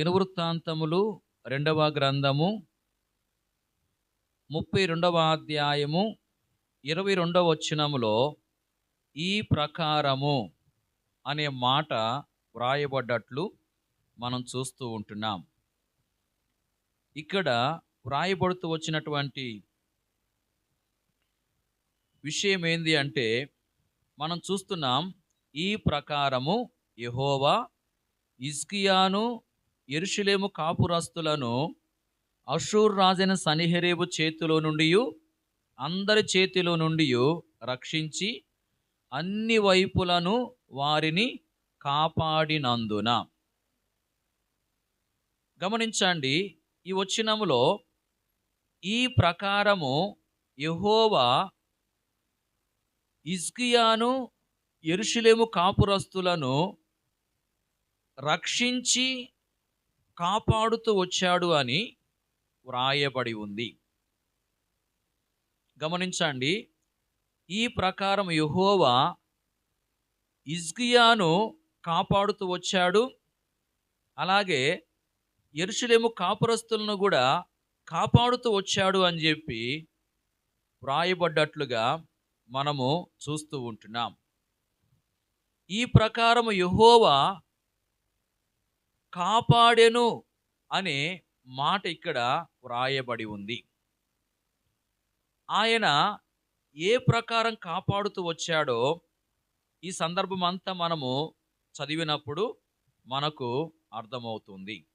దినవృత్తాంతములు రెండవ గ్రంథము ముప్పై రెండవ అధ్యాయము ఇరవై రెండవ వచనములో ఈ ప్రకారము అనే మాట వ్రాయబడ్డట్లు మనం చూస్తూ ఉంటున్నాం. ఇక్కడ వ్రాయబడుతూ వచ్చినటువంటి విషయం ఏంది అంటే మనం చూస్తున్నాం ఈ ప్రకారము యహోవా ఇస్కియాను ఎరుషులేము కాపురస్తులను అషూర్ రాజైన సనిహెరేబు చేతిలో నుండి అందరి చేతిలో నుండి రక్షించి అన్ని వైపులను వారిని కాపాడినందున. గమనించండి ఈ వచ్చినములో ఈ ప్రకారము యహోవా ఇజ్కియాను ఎరుషులేము కాపురస్తులను రక్షించి కాపాడుతూ వచ్చాడు అని వ్రాయబడి ఉంది. గమనించండి ఈ ప్రకారం యహోవా ఇజ్గియాను కాపాడుతూ వచ్చాడు. అలాగే ఎరుషులేము కాపురస్తులను కూడా కాపాడుతూ వచ్చాడు అని చెప్పి వ్రాయబడ్డట్లుగా మనము చూస్తూ ఉంటున్నాం. ఈ ప్రకారం యహోవా కాపాడెను అనే మాట ఇక్కడ వ్రాయబడి ఉంది. ఆయన ఏ ప్రకారం కాపాడుతూ వచ్చాడో ఈ సందర్భం అంతా మనము చదివినప్పుడు మనకు అర్థమవుతుంది.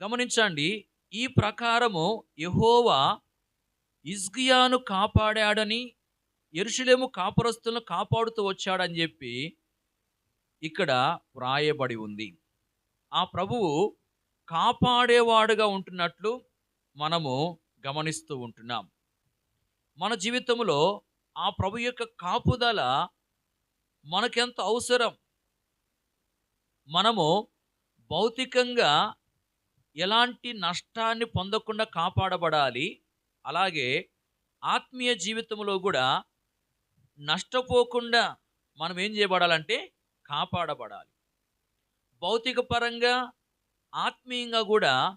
గమనించండి ఈ ప్రకారము యహోవా ఇజ్గియాను కాపాడాడని ఎరుషులేము కాపురస్తులను కాపాడుతూ వచ్చాడని చెప్పి ఇక్కడ వ్రాయబడి ఉంది. ఆ ప్రభువు కాపాడేవాడుగా ఉంటున్నట్లు మనము గమనిస్తూ ఉంటున్నాం. మన జీవితంలో ఆ ప్రభు యొక్క కాపుదల మనకెంత అవసరం? మనము భౌతికంగా ఎలాంటి నష్టాన్ని పొందకుండా కాపాడబడాలి. అలాగే ఆత్మీయ జీవితంలో కూడా నష్టపోకుండా మనం ఏం చేయబడాలంటే కాపాడబడాలి. భౌతిక పరంగా ఆత్మీయంగా కూడా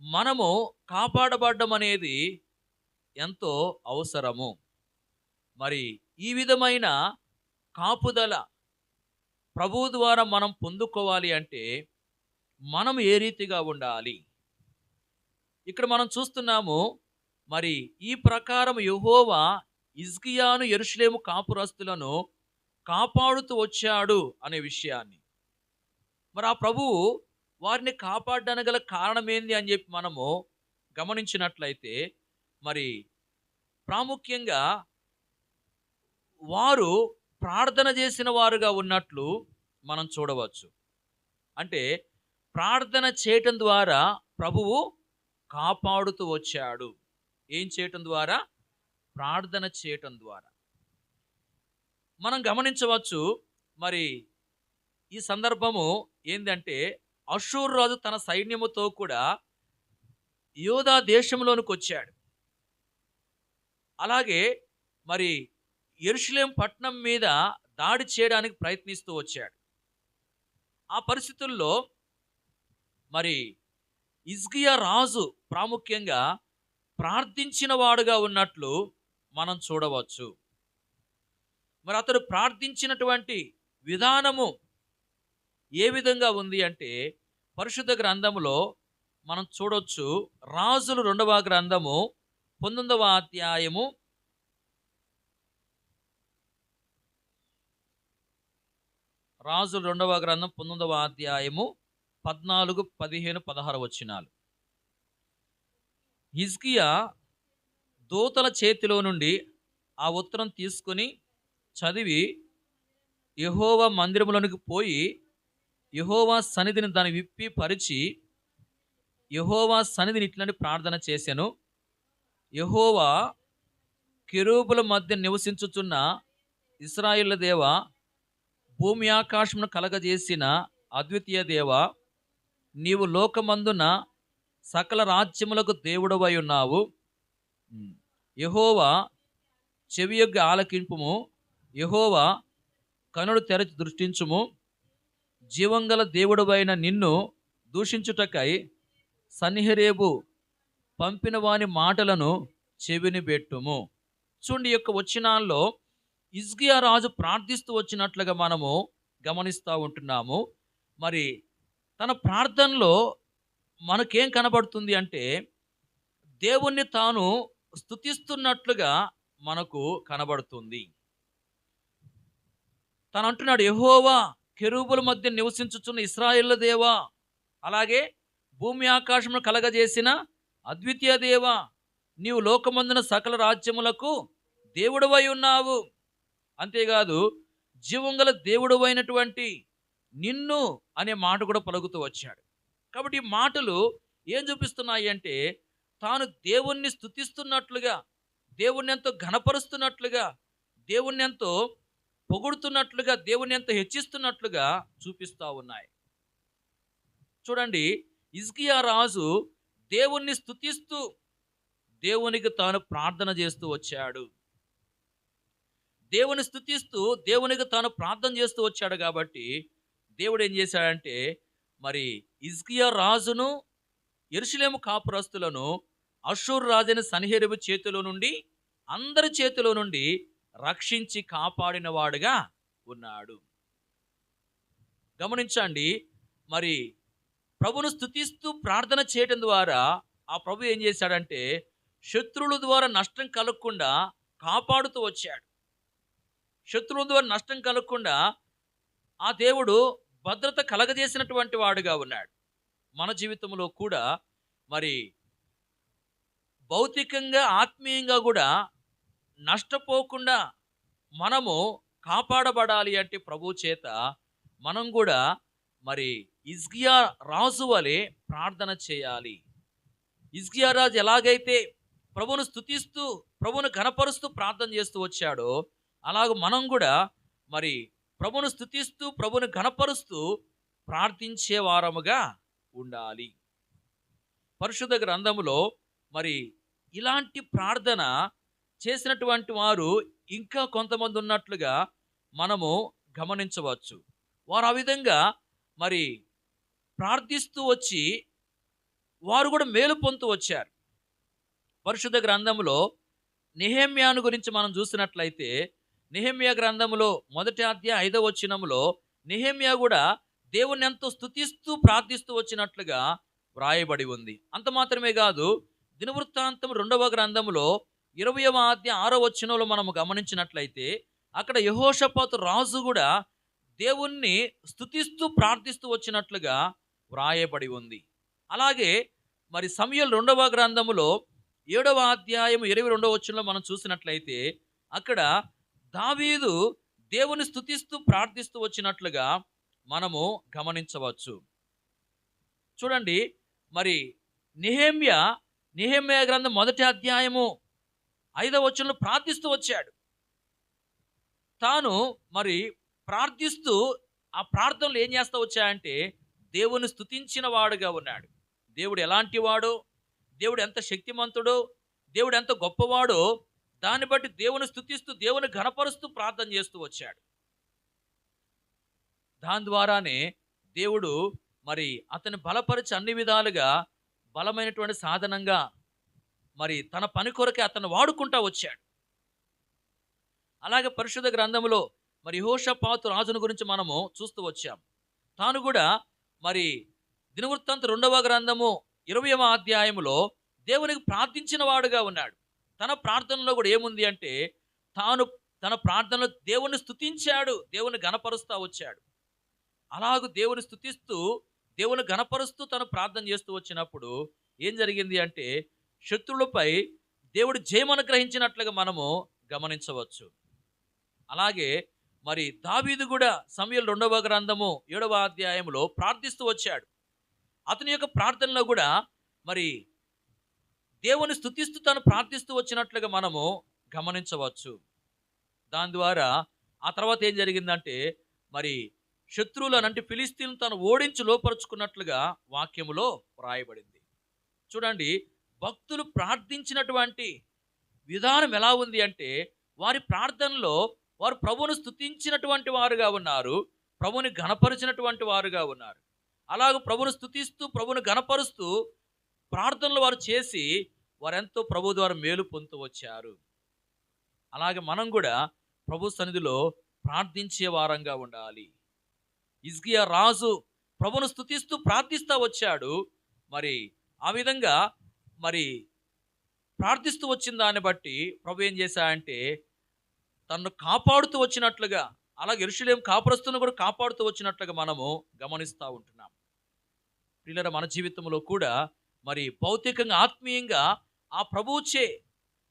మనము కాపాడబడడం అనేది ఎంతో అవసరము. మరి ఈ విధమైన కాపుదల ప్రభువు ద్వారా మనం పొందుకోవాలి అంటే మనం ఏ రీతిగా ఉండాలి? ఇక్కడ మనం చూస్తున్నాము మరి ఈ ప్రకారం యహోవా ఇజ్కియాను ఎరుషులేము కాపురస్తులను కాపాడుతూ వచ్చాడు అనే విషయాన్ని. మరి ఆ ప్రభువు వారిని కాపాడడానికి గల కారణం ఏంది అని చెప్పి మనము గమనించినట్లయితే మరి ప్రాముఖ్యంగా వారు ప్రార్థన చేసిన వారుగా ఉన్నట్లు మనం చూడవచ్చు. అంటే ప్రార్థన చేయటం ద్వారా ప్రభువు కాపాడుతూ వచ్చాడు. ఏం చేయటం ద్వారా? ప్రార్థన చేయటం ద్వారా. మనం గమనించవచ్చు మరి ఈ సందర్భము ఏంటంటే అషూర్ రాజు తన సైన్యముతో కూడా యోధా దేశంలోనికి వచ్చాడు. అలాగే మరి ఎరుషులేం పట్నం మీద దాడి చేయడానికి ప్రయత్నిస్తూ వచ్చాడు. ఆ పరిస్థితుల్లో మరి ఇజ్గియా రాజు ప్రాముఖ్యంగా ప్రార్థించిన వాడుగా ఉన్నట్లు మనం చూడవచ్చు. మరి అతడు ప్రార్థించినటువంటి విధానము ఏ విధంగా ఉంది అంటే పరిశుద్ధ గ్రంథములో మనం చూడొచ్చు రాజులు రెండవ గ్రంథము పంతొమ్మిదవ అధ్యాయము రాజులు రెండవ గ్రంథం పంతొమ్మిదవ అధ్యాయము పద్నాలుగు పదిహేను పదహారు వచ్చినాలు హిజ్కియా దూతల చేతిలో నుండి ఆ ఉత్తరం తీసుకుని చదివి యహోవ మందిరంలోనికి పోయి యహోవా సన్నిధిని దాన్ని విప్పి పరిచి యహోవా సన్నిధిని ఇట్లని ప్రార్థన చేశాను. యహోవా కెరూబుల మధ్య నివసించుచున్న ఇస్రాయిల్ దేవ భూమి ఆకాశమును కలగజేసిన అద్వితీయ దేవ నీవు లోకమందున సకల రాజ్యములకు దేవుడవై ఉన్నావు. యహోవా చెవి యొక్క ఆలకింపుము. యహోవా కనుడు తెరచి దృష్టించుము. జీవంగల దేవుడువైన నిన్ను దూషించుటకై సన్నిహరేబు పంపిన వాని మాటలను చెవిని పెట్టుము చూడండి యొక్క వచ్చినాల్లో ఇజ్గియా రాజు ప్రార్థిస్తూ వచ్చినట్లుగా మనము గమనిస్తూ ఉంటున్నాము. మరి తన ప్రార్థనలో మనకేం కనబడుతుంది అంటే దేవుణ్ణి తాను స్తుతిస్తున్నట్లుగా మనకు కనబడుతుంది. తను అంటున్నాడు యహోవా కెరూబుల మధ్య నివసించుచున్న ఇస్రాయిల్ల దేవా అలాగే భూమి ఆకాశమును కలగజేసిన అద్వితీయ దేవా నీవు లోకమందున సకల రాజ్యములకు దేవుడవై ఉన్నావు. అంతేకాదు జీవంగల దేవుడవైనటువంటి నిన్ను అనే మాట కూడా పలుకుతూ వచ్చాడు. కాబట్టి ఈ మాటలు ఏం చూపిస్తున్నాయి అంటే తాను దేవుణ్ణి స్థుతిస్తున్నట్లుగా దేవుణ్ణి ఎంతో ఘనపరుస్తున్నట్లుగా దేవుణ్ణి ఎంతో పొగుడుతున్నట్లుగా దేవుని ఎంత హెచ్చిస్తున్నట్లుగా చూపిస్తూ ఉన్నాయి. చూడండి ఇజ్కియా రాజు దేవుణ్ణి స్థుతిస్తూ దేవునికి తాను ప్రార్థన చేస్తూ వచ్చాడు. దేవుని స్థుతిస్తూ దేవునికి తాను ప్రార్థన చేస్తూ వచ్చాడు కాబట్టి దేవుడు ఏం చేశాడంటే మరి ఇజ్కియా రాజును ఎరుషులేము కాపురస్తులను అషూర్ రాజైన సన్హెరుబు చేతిలో నుండి అందరి చేతిలో నుండి రక్షించి కాపాడినవాడుగా ఉన్నాడు. గమనించండి మరి ప్రభును స్తుతిస్తూ ప్రార్థన చేయడం ద్వారా ఆ ప్రభు ఏం చేశాడంటే శత్రువుల ద్వారా నష్టం కలగకుండా కాపాడుతూ వచ్చాడు. శత్రువుల ద్వారా నష్టం కలగకుండా ఆ దేవుడు భద్రత కలగజేసినటువంటి వాడుగా ఉన్నాడు. మన జీవితంలో కూడా మరి భౌతికంగా ఆత్మీయంగా కూడా నష్టపోకుండా మనము కాపాడబడాలి అంటే ప్రభు చేత మనం కూడా మరి ఇజ్గియా రాజు వలె ప్రార్థన చేయాలి. ఇజ్గియా రాజు ఎలాగైతే ప్రభును స్థుతిస్తూ ప్రభును ఘనపరుస్తూ ప్రార్థన చేస్తూ వచ్చాడో అలాగ మనం కూడా మరి ప్రభును స్థుతిస్తూ ప్రభును ఘనపరుస్తూ ప్రార్థించే వారముగా ఉండాలి. పరిశుద్ధ గ్రంథములో మరి ఇలాంటి ప్రార్థన చేసినటువంటి వారు ఇంకా కొంతమంది ఉన్నట్లుగా మనము గమనించవచ్చు. వారు ఆ విధంగా మరి ప్రార్థిస్తూ వచ్చి వారు కూడా మేలు పొందుతూ వచ్చారు. పరిశుద్ధ గ్రంథంలో నిహేమ్యాను గురించి మనం చూసినట్లయితే నిహేమ్యా గ్రంథములో మొదటి అధ్యాయ ఐదవ వచనములో నిహేమ్యా కూడా దేవుణ్ణి ఎంతో స్తుతిస్తూ ప్రార్థిస్తూ వచ్చినట్లుగా వ్రాయబడి ఉంది. అంత మాత్రమే కాదు దినవృత్తాంతం రెండవ గ్రంథములో ఇరవయవ ఆద్య ఆరో వచనంలో మనం గమనించినట్లయితే అక్కడ యహోషపాతు రాజు కూడా దేవుణ్ణి స్తుతిస్తూ ప్రార్థిస్తూ వచ్చినట్లుగా వ్రాయబడి ఉంది. అలాగే మరి సమయల్ రెండవ గ్రంథములో ఏడవ అధ్యాయం ఇరవై రెండవ వచనంలో మనం చూసినట్లయితే అక్కడ దావీదు దేవుని స్థుతిస్తూ ప్రార్థిస్తూ వచ్చినట్లుగా మనము గమనించవచ్చు. చూడండి మరి నిహేమ్య నిహేమ్య గ్రంథం మొదటి అధ్యాయము ఐదవ వచనంలో ప్రార్థిస్తూ వచ్చాడు. తాను మరి ప్రార్థిస్తూ ఆ ప్రార్థనలు ఏం చేస్తూ వచ్చాయంటే దేవుని స్థుతించిన వాడుగా ఉన్నాడు. దేవుడు ఎలాంటి వాడో దేవుడు ఎంత శక్తిమంతుడో దేవుడు ఎంత గొప్పవాడో దాన్ని బట్టి దేవుని స్థుతిస్తూ దేవుని ఘనపరుస్తూ ప్రార్థన చేస్తూ వచ్చాడు. దాని ద్వారానే దేవుడు మరి అతని బలపరిచి అన్ని విధాలుగా బలమైనటువంటి సాధనంగా మరి తన పని కొరకే అతను వాడుకుంటా వచ్చాడు. అలాగే పరిశుద్ధ గ్రంథములో మరి హోషపాతు రాజును గురించి మనము చూస్తూ వచ్చాం. తాను కూడా మరి దినవృత్తాంత రెండవ గ్రంథము ఇరవయవ అధ్యాయములో దేవునికి ప్రార్థించిన వాడుగా ఉన్నాడు. తన ప్రార్థనలో కూడా ఏముంది అంటే తాను తన ప్రార్థనలో దేవుని స్థుతించాడు దేవుని గణపరుస్తూ వచ్చాడు. అలాగూ దేవుని స్థుతిస్తూ దేవుని గణపరుస్తూ తను ప్రార్థన చేస్తూ వచ్చినప్పుడు ఏం జరిగింది అంటే శత్రువులపై దేవుడు జయమనుగ్రహించినట్లుగా మనము గమనించవచ్చు. అలాగే మరి దావీదు కూడా సమయంలో రెండవ గ్రంథము ఏడవ అధ్యాయంలో ప్రార్థిస్తూ వచ్చాడు. అతని యొక్క ప్రార్థనలో కూడా మరి దేవుని స్తుతిస్తూ తను ప్రార్థిస్తూ వచ్చినట్లుగా మనము గమనించవచ్చు. దాని ద్వారా ఆ తర్వాత ఏం జరిగిందంటే మరి శత్రువులను అంటే ఫిలిస్తీన్ తను ఓడించి లోపరుచుకున్నట్లుగా వాక్యములో వ్రాయబడింది. చూడండి భక్తులు ప్రార్థించినటువంటి విధానం ఎలా ఉంది అంటే వారి ప్రార్థనలో వారు ప్రభువును స్తుతించినటువంటి వారుగా ఉన్నారు ప్రభుని ఘనపరిచినటువంటి వారుగా ఉన్నారు. అలాగ ప్రభును స్థుతిస్తూ ప్రభును గణపరుస్తూ ప్రార్థనలు వారు చేసి వారెంతో ప్రభు ద్వారా మేలు పొందుతూ వచ్చారు. అలాగే మనం కూడా ప్రభు సన్నిధిలో ప్రార్థించే వారంగా ఉండాలి. ఇజ్గియా రాజు ప్రభును స్తుతిస్తూ ప్రార్థిస్తూ వచ్చాడు. మరి ఆ విధంగా మరి ప్రార్థిస్తూ వచ్చిన దాన్ని బట్టి ప్రభు ఏం చేశాడంటే తను కాపాడుతూ వచ్చినట్లుగా అలాగే ఎరుషులేం కాపురస్తును కూడా కాపాడుతూ వచ్చినట్లుగా మనము గమనిస్తూ ఉంటున్నాం. పిల్లల మన జీవితంలో కూడా మరి భౌతికంగా ఆత్మీయంగా ఆ ప్రభువుచే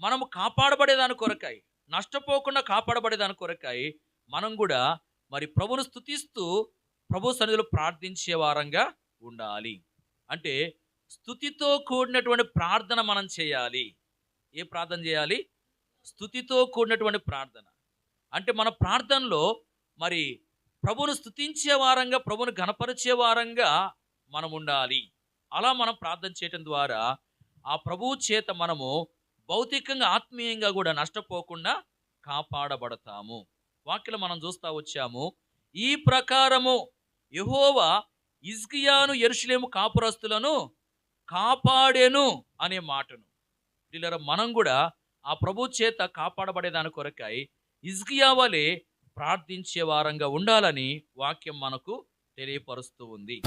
మనము కాపాడబడేదాని కొరకాయి నష్టపోకుండా కాపాడబడేదాని కొరకాయి మనం కూడా మరి ప్రభును స్థుతిస్తూ ప్రభు సన్నిధిలో ప్రార్థించే వారంగా ఉండాలి. అంటే స్థుతితో కూడినటువంటి ప్రార్థన మనం చేయాలి. ఏ ప్రార్థన చేయాలి? స్థుతితో కూడినటువంటి ప్రార్థన. అంటే మన ప్రార్థనలో మరి ప్రభును స్థుతించే వారంగా ప్రభును గణపరిచే వారంగా మనం ఉండాలి. అలా మనం ప్రార్థన చేయటం ద్వారా ఆ ప్రభువు చేత మనము భౌతికంగా ఆత్మీయంగా కూడా నష్టపోకుండా కాపాడబడతాము. వాక్యలో మనం చూస్తూ వచ్చాము. ఈ ప్రకారము యహోవా ఇజ్కియాను ఎరుషులేము కాపురస్తులను కాపాడెను అనే మాటను. పిల్లల మనం కూడా ఆ ప్రభు చేత కాపాడబడేదాని కొరకై ఇజ్కియా వలె ప్రార్థించే వారంగా ఉండాలని వాక్యం మనకు తెలియపరుస్తూ ఉంది.